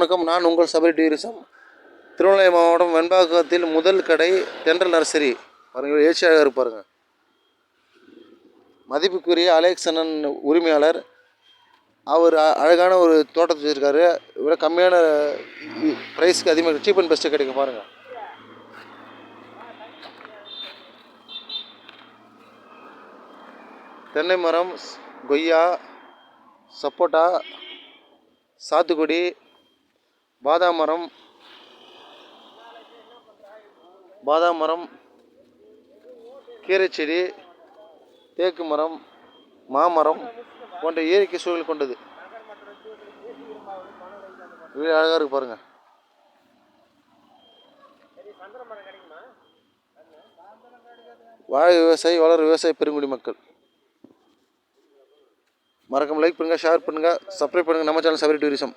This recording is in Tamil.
வணக்கம். நான் உங்கள் சபரி டூரிசம். திருவண்ணாமலை மாவட்டம் வெண்பாக்கத்தில் முதல் கடை தென்றல் நர்சரி. பாருங்கள் ஏசியாக இருப்பாருங்க மதிப்புக்குரிய அலெக்சனன் உரிமையாளர். அவர் அ- அழகான ஒரு தோட்டத்தை வச்சுருக்காரு. விட கம்மியான ப்ரைஸ்க்கு அதிகமாக சீப் அண்ட் பெஸ்ட்டு கிடைக்கும் பாருங்கள் தென்னை மரம் கொய்யா சப்போட்டா சாத்துக்குடி பாதாம் மரம் பாதாம் மரம் கீரைச்செடி தேக்கு மரம் மாமரம் போன்ற இயற்கை சூழல் கொண்டது. வீடு அழகாக இருக்கு பாருங்க. வாழை விவசாயி வளர் விவசாய பெருங்குடி மக்கள். மறக்காம லைக் பண்ணுங்கள் ஷேர் பண்ணுங்கள் சப்ஸ்கிரைப் பண்ணுங்கள் நம்ம சேனல் சபரி டூரிசம்